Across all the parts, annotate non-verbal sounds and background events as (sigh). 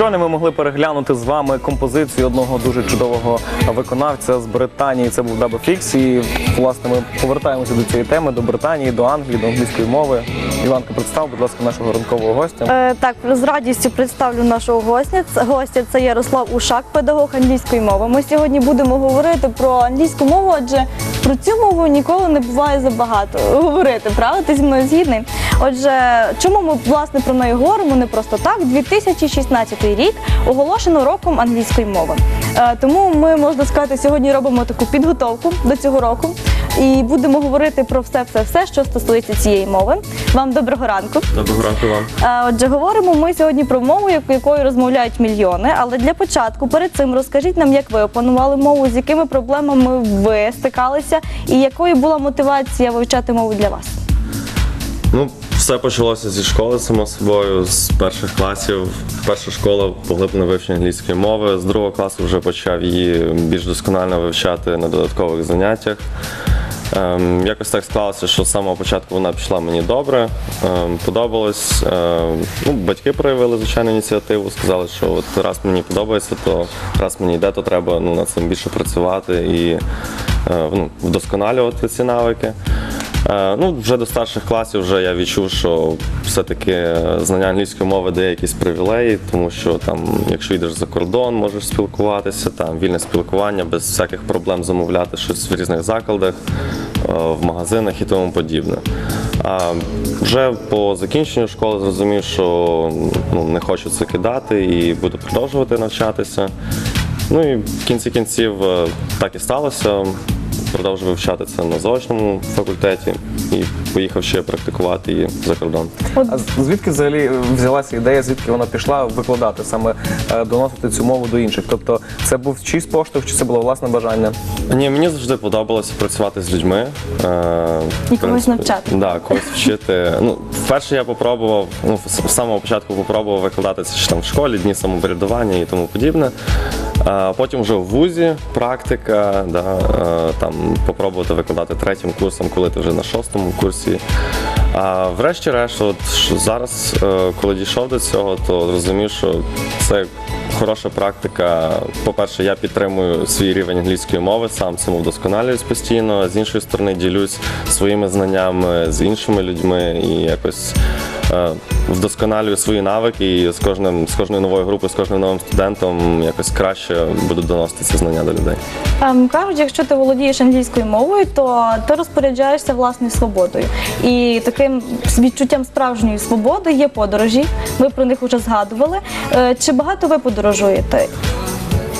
щойно ми могли переглянути з вами композицію одного дуже чудового виконавця з Британії. Це був Даба Фікс. І власне ми повертаємося до цієї теми, до Британії, до Англії, до англійської мови. Іванка, представ, будь ласка, нашого ранкового гостя. Е, так, з радістю представлю нашого гостя. Гостя це Ярослав Ушак, педагог англійської мови. Ми сьогодні будемо говорити про англійську мову, адже про цю мову ніколи не буває забагато говорити. Правда, ти зі мною згідний? Отже, чому ми власне про неї говоримо? Не просто так. 2016 рік оголошено роком англійської мови. Е, тому ми можна сказати, сьогодні робимо таку підготовку до цього року і будемо говорити про все, все, все, що стосується цієї мови. Вам доброго ранку. Доброго ранку вам. Отже, говоримо ми сьогодні про мову, якою розмовляють мільйони. Але для початку, перед цим, розкажіть нам, як ви опанували мову, з якими проблемами ви стикалися, і якою була мотивація вивчати мову для вас? Ну, все почалося зі школи, само собою, з перших класів. Перша школа поглиблене вивчення англійської мови. З другого класу вже почав її більш досконально вивчати на додаткових заняттях. Ем, якось так склалося, що з самого початку вона пішла мені добре, ем, подобалось. Ем, ну, батьки проявили звичайну ініціативу, сказали, що от раз мені подобається, то раз мені йде, то треба ну, над цим більше працювати і е, ну, вдосконалювати ці навики. Е, Ну, вже до старших класів вже я відчув, що все-таки знання англійської мови дає якісь привілеї, тому що там, якщо йдеш за кордон, можеш спілкуватися, там вільне спілкування без всяких проблем замовляти щось в різних закладах, е, в магазинах і тому подібне. А вже по закінченню школи зрозумів, що ну, не хочу це кидати і буду продовжувати навчатися. Ну і в кінці кінців е, так і сталося продовжив вивчати це на заочному факультеті. І поїхав ще практикувати її за кордон. А звідки взагалі взялася ідея, звідки вона пішла викладати, саме е, доносити цю мову до інших? Тобто це був чийсь поштовх, чи це було власне бажання? Ні, мені завжди подобалося працювати з людьми. Е, в І когось принципі, навчати. Да, когось вчити. Ну, вперше я попробував, ну, з самого початку попробував викладати це ще там в школі, дні самоврядування і тому подібне. А потім вже в вузі практика, да, е, там попробувати викладати третім курсом, коли ти вже на шостому курсі. А врешті-решт, от зараз, е, коли дійшов до цього, то розумів, що це хороша практика. По-перше, я підтримую свій рівень англійської мови, сам цим вдосконалююсь постійно. З іншої сторони, ділюсь своїми знаннями з іншими людьми і якось вдосконалюю свої навики. І з кожним з кожною новою групою, з кожним новим студентом якось краще буду доносити ці знання до людей. ем, кажуть, якщо ти володієш англійською мовою, то ти розпоряджаєшся власною свободою. І таким відчуттям справжньої свободи є подорожі. Ми про них вже згадували. Е, Чи багато ви подорожуєте?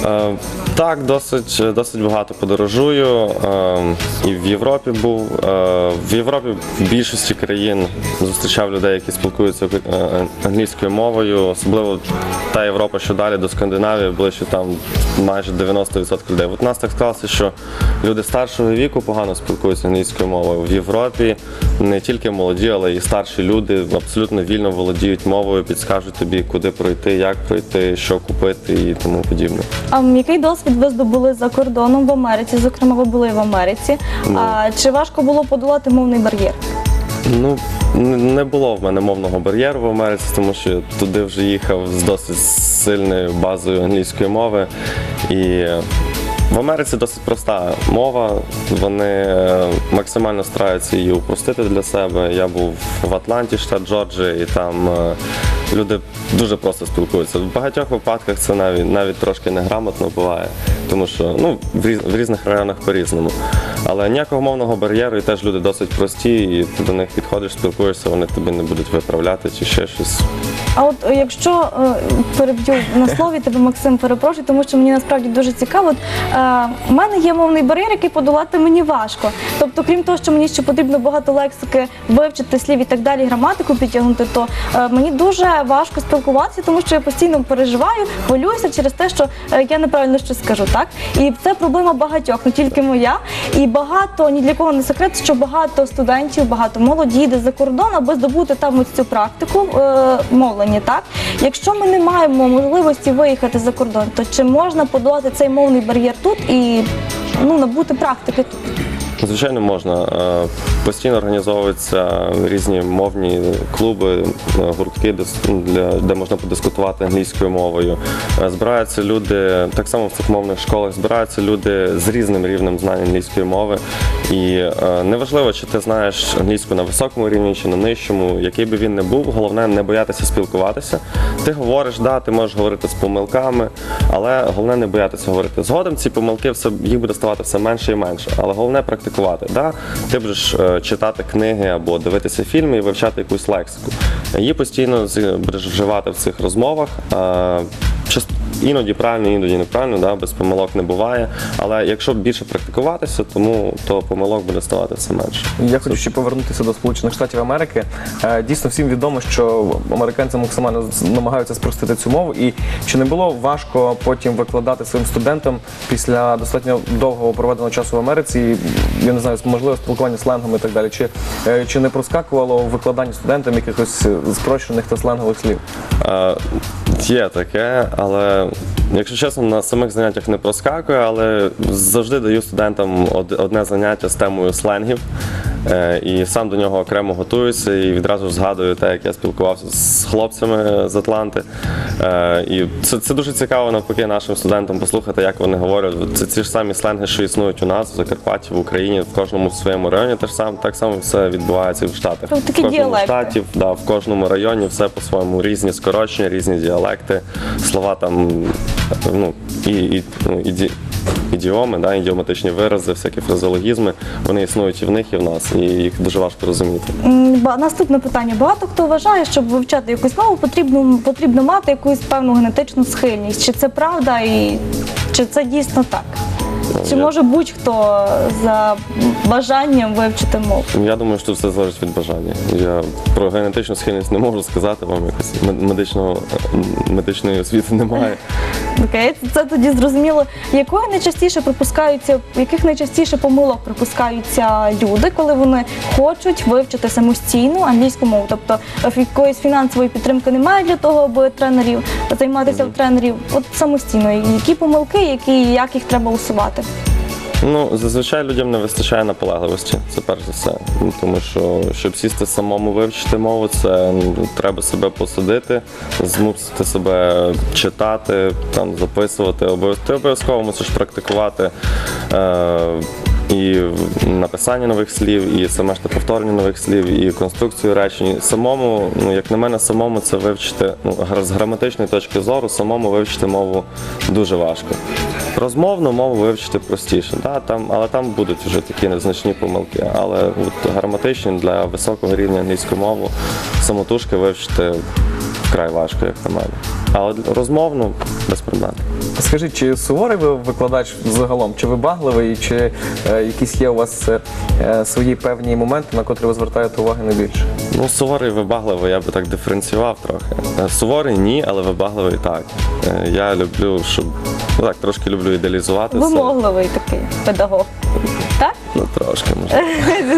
Е, Так, досить, досить багато подорожую. Е, І в Європі був. Е, В Європі в більшості країн зустрічав людей, які спілкуються е, англійською мовою, особливо та Європа, що далі до Скандинавії, ближче там майже 90% людей. От у нас так склалося, що люди старшого віку погано спілкуються англійською мовою. В Європі не тільки молоді, але і старші люди абсолютно вільно володіють мовою, підскажуть тобі, куди пройти, як пройти, що купити і тому подібне. А який досвід ви здобули за кордоном в Америці? Зокрема, ви були в Америці. А чи важко було подолати мовний бар'єр? Ну, не- не було в мене мовного бар'єру в Америці, тому що туди вже їхав з досить сильною базою англійської мови. І в Америці досить проста мова. Вони е, максимально стараються її упростити для себе. Я був в Атланті, штат Джорджії, і там е, люди дуже просто спілкуються. В багатьох випадках це навіть навіть трошки неграмотно буває, тому що ну, в, різ, в різних районах по-різному. Але ніякого мовного бар'єру, і теж люди досить прості, і ти до них підходиш, спілкуєшся, вони тебе не будуть виправляти чи ще щось. А от е, якщо е, переб'ю на слові тебе, Максим, перепрошую, тому що мені насправді дуже цікаво. От, е, мене є мовний бар'єр, який подолати мені важко. Тобто, крім того, що мені ще потрібно багато лексики вивчити слів і так далі, граматику підтягнути, то е, мені дуже важко спілкуватися, тому що я постійно переживаю, хвилююся через те, що е, я неправильно щось скажу. Так і це проблема багатьох, не тільки моя. І багато ні для кого не секрет, що багато студентів, багато молоді їде за кордон, аби здобути там ось цю практику е, мовлення. Так, якщо ми не маємо можливості виїхати за кордон, то чи можна подолати цей мовний бар'єр тут і ну набути практики тут? Звичайно, можна. Е, Постійно організовуються різні мовні клуби, е, гуртки, де, можна подискутувати англійською мовою. Е, Збираються люди, так само в цих мовних школах, збираються люди з різним рівнем знань англійської мови. І неважливо, чи ти знаєш англійську на високому рівні чи на нижчому, який би він не був, головне не боятися спілкуватися. Ти говориш, да, ти можеш говорити з помилками, але головне не боятися говорити. Згодом ці помилки все їх буде ставати все менше і менше. Але головне практикувати. Да? Ти будеш е, читати книги або дивитися фільми і вивчати якусь лексику. Її постійно будеш вживати в цих розмовах. Е, Іноді правильно, іноді неправильно, да, без помилок не буває. Але якщо більше практикуватися, тому то помилок буде ставати все менше. Я хочу ще повернутися до Сполучених Штатів Америки. Е, Дійсно, всім відомо, що американці максимально намагаються спростити цю мову. І чи не було важко потім викладати своїм студентам після достатньо довгого проведеного часу в Америці? Я не знаю, можливо, спілкування сленгом і так далі. Чи, е, чи не проскакувало в викладанні студентам якихось е, спрощених та сленгових слів? Є таке, але якщо чесно, на самих заняттях не проскакує, але завжди даю студентам од- одне заняття з темою сленгів. Е, І сам до нього окремо готуюся і відразу згадую те, як я спілкувався з хлопцями з Атланти. Е, І це, це дуже цікаво навпаки нашим студентам послухати, як вони говорять. Це ці ж самі сленги, що існують у нас в Закарпатті, в Україні, в кожному в своєму районі. Теж сам так само все відбувається і в Штатах. Тобто такі в кожному діалекти. штаті да, в кожному районі все по-своєму різні скорочення, різні діалекти, слова там, ну, і, і, ну, іді, ідіоми, да, ідіоматичні вирази, всякі фразеологізми, вони існують і в них, і в нас, і їх дуже важко розуміти. М, ба- Наступне питання. Багато хто вважає, щоб вивчати якусь мову, потрібно, потрібно мати якусь певну генетичну схильність. Чи це правда і чи це дійсно так? Чи я- може будь-хто за бажанням вивчити мову? Я думаю, що все залежить від бажання. Я про генетичну схильність не можу сказати, вам якось мед- медичного, е, медичної освіти немає. Окей, це тоді зрозуміло. Якою найчастіше припускаються, яких найчастіше помилок припускаються люди, коли вони хочуть вивчити самостійну англійську мову? Тобто е, якоїсь фінансової підтримки немає для того, аби тренерів займатися в тренерів от самостійно. Які помилки, які як їх треба усувати? Ну, зазвичай людям не вистачає наполегливості, це перш за все. Тому що, щоб сісти самому вивчити мову, це ну, треба себе посадити, змусити себе читати, там, записувати. Обов'яз- Ти обов'язково мусиш практикувати. Е- і написання нових слів, і саме ж повторення нових слів, і конструкцію речень. Самому, ну як на мене, самому це вивчити ну, з граматичної точки зору, самому вивчити мову дуже важко. Розмовну мову вивчити простіше, да, там, але там будуть вже такі незначні помилки. Але от граматичні для високого рівня англійської мови самотужки вивчити вкрай важко, як на мене. Але для- розмовну без проблем. Скажіть, чи суворий ви викладач загалом? Чи вибагливий, чи е, якісь є у вас е, свої певні моменти, на котрі ви звертаєте уваги найбільше? Ну, суворий вибагливий, я би так диференціював трохи. Е, Суворий ні, але вибагливий так. Е, Я люблю, щоб ну так, трошки люблю ідеалізувати все. Вимогливий такий педагог. Так? Ну трошки може.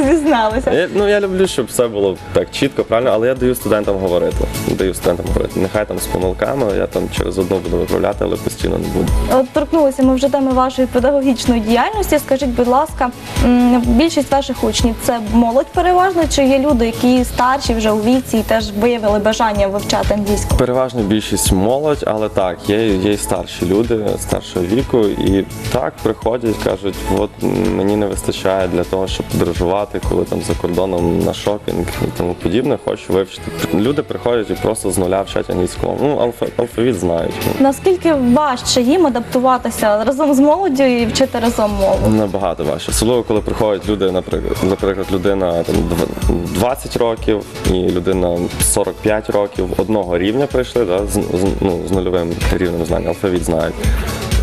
(laughs) Зізналися. Я, ну я люблю, щоб все було так чітко, правильно, але я даю студентам говорити. Даю студентам говорити. Нехай там з помилками, я там через одну буду виправляти, але постійно не буду. От торкнулися ми вже теми вашої педагогічної діяльності. Скажіть, будь ласка, м, більшість ваших учнів це молодь переважно, чи є люди, які старші вже у віці і теж виявили бажання вивчати англійську? Переважна більшість молодь, але так, є, є й старші люди старшого віку, і так приходять, кажуть, от мені не вистачає для того, щоб подорожувати, коли там за кордоном на шопінг і тому подібне, хочу вивчити. Люди приходять і просто з нуля вчать англійську. Ну, алфа- алфавіт знають. Наскільки важче їм адаптуватися разом з молоддю і вчити разом мову? Набагато важче. Особливо, коли приходять люди, наприклад, наприклад, людина там дв- 20 років і людина 45 років одного рівня прийшли, да, з, з, ну, з нульовим рівнем знань, алфавіт знають.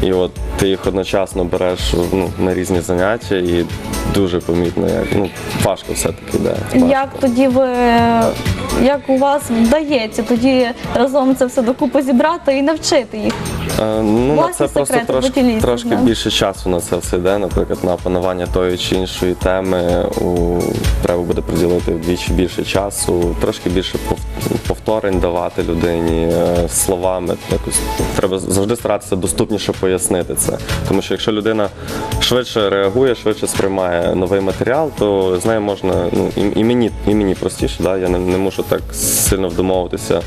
І от ти їх одночасно береш ну, на різні заняття і дуже помітно, як ну важко все-таки йде. Як тоді ви як у вас вдається тоді разом це все докупи зібрати і навчити їх? Е, Ну, на це просто трошки, поділіться трошки більше часу на це все йде. Наприклад, на опанування тої чи іншої теми у, треба буде приділити вдвічі більше часу, трошки більше пов- повторень давати людині е, словами. Якось треба завжди старатися доступніше пояснити це. Тому що якщо людина швидше реагує, швидше сприймає новий матеріал, то з нею можна ну, і, і мені і мені простіше, да? я не, не мушу так сильно вдумовуватися,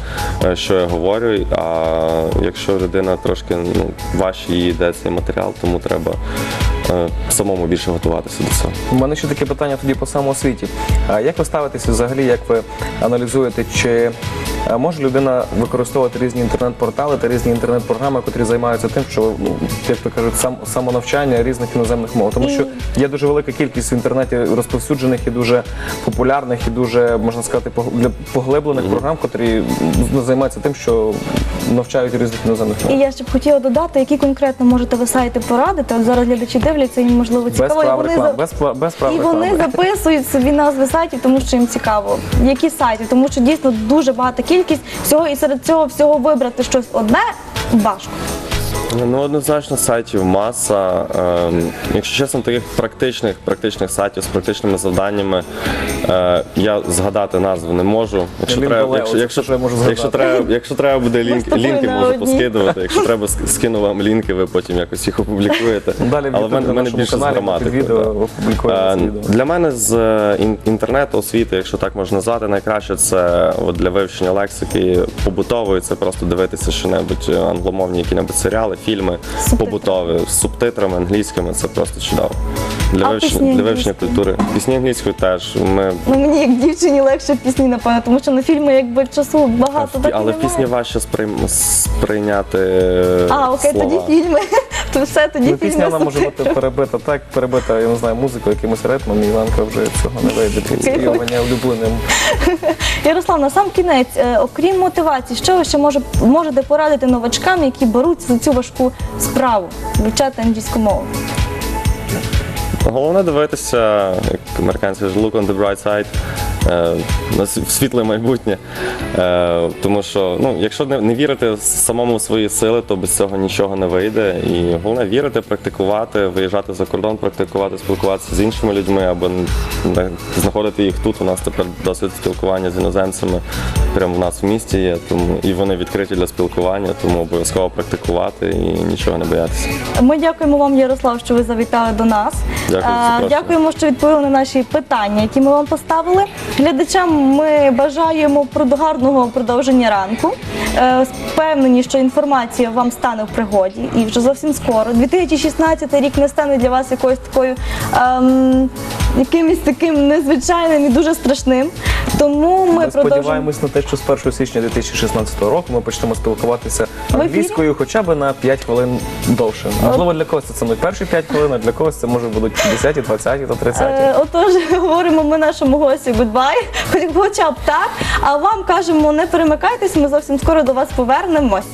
е, що я говорю. А якщо людина трошки ну, важче їй йде цей матеріал, тому треба е, самому більше готуватися до цього. У мене ще таке питання тоді по самоосвіті. А Як ви ставитеся взагалі, як ви аналізуєте, чи може людина використовувати різні інтернет-портали та різні інтернет-програми, котрі займаються тим, що ну, як то кажуть, сам самонавчання різних іноземних мов? Тому що є дуже велика кількість в інтернеті розповсюджених і дуже популярних, і дуже можна сказати, поглиблених програм, котрі ну, займаються тим, що навчають різних іноземних мов. І я ще б хотіла додати, які конкретно можете ви сайти порадити. От зараз глядачі дивляться, їм можливо Без цікаво. і прав вони реклам, за- без, пла- без прав І вони реклами. записують собі назви сайтів, тому що їм цікаво. Які сайти? Тому що дійсно дуже багата кількість всього, і серед цього всього вибрати щось одне важко. Ну, однозначно сайтів маса. Ем, якщо чесно, таких практичних, практичних сайтів з практичними завданнями е, я згадати назви не можу. Якщо Лінк треба, якщо, якщо, що я можу якщо, згадати. треба, якщо треба буде лінк, тобою лінки, на можу одній. поскидувати. Якщо треба, ск- скину вам лінки, ви потім якось їх опублікуєте. Далі в Але в мене, в мене нашому більше з каналі під граматикою. відео да. опублікуємо це Е, відео. Для мене з е, ін- інтернету освіти, якщо так можна назвати, найкраще це от для вивчення лексики побутової, це просто дивитися що-небудь е, англомовні, які-небудь серіали, фільми Субтитри. побутові з субтитрами англійськими. Це просто чудово. Для А вивчення для вивчення англійською? культури. Пісні англійською теж. Ми Ну мені як дівчині легше пісні, напевно, тому що на фільми якби часу багато так і але в немає. пісні важче сприйм- сприйняти е, А, окей, слова. тоді фільми. (laughs) То все, тоді Ну, фільми. пісня вона може субтитри. бути перебита так, перебита, я не знаю, музикою, якимось ритмом, і Іванка вже цього не вийде під співання улюбленим. (laughs) Ярослав, на сам кінець, е, окрім мотивації, що ви ще може, можете порадити новачкам, які беруться за цю важку справу вивчати англійську мову? Головне дивитися, як американці кажуть, look on the bright side, е, на с- в світле майбутнє. Е, тому що ну, якщо не, не вірити самому в свої сили, то без цього нічого не вийде. І головне вірити, практикувати, виїжджати за кордон, практикувати, спілкуватися з іншими людьми або не- знаходити їх тут. У нас тепер досвід спілкування з іноземцями прямо в нас в місті є, тому і вони відкриті для спілкування, тому обов'язково практикувати і нічого не боятися. Ми дякуємо вам, Ярослав, що ви завітали до нас. Дякую Е. Дякуємо, що відповіли на наші питання, які ми вам поставили. Глядачам ми бажаємо гарного продовження ранку. Е, Впевнені, що інформація вам стане в пригоді і вже зовсім скоро. 2016 рік не стане для вас якоюсь такою ем, якимось таким незвичайним і дуже страшним. Тому ми, Ми продовжуємо. сподіваємось на те, що з 1 січня 2016 року ми почнемо спілкуватися англійською хоча б на 5 хвилин довше. Можливо, для когось це будуть перші 5 хвилин, а для когось це може будуть 10, 20 та 30. Е, Отож, (laughs) говоримо ми нашому гостю гудбай, (laughs) хоча б так. А вам кажемо, не перемикайтесь, ми зовсім скоро до вас повернемось.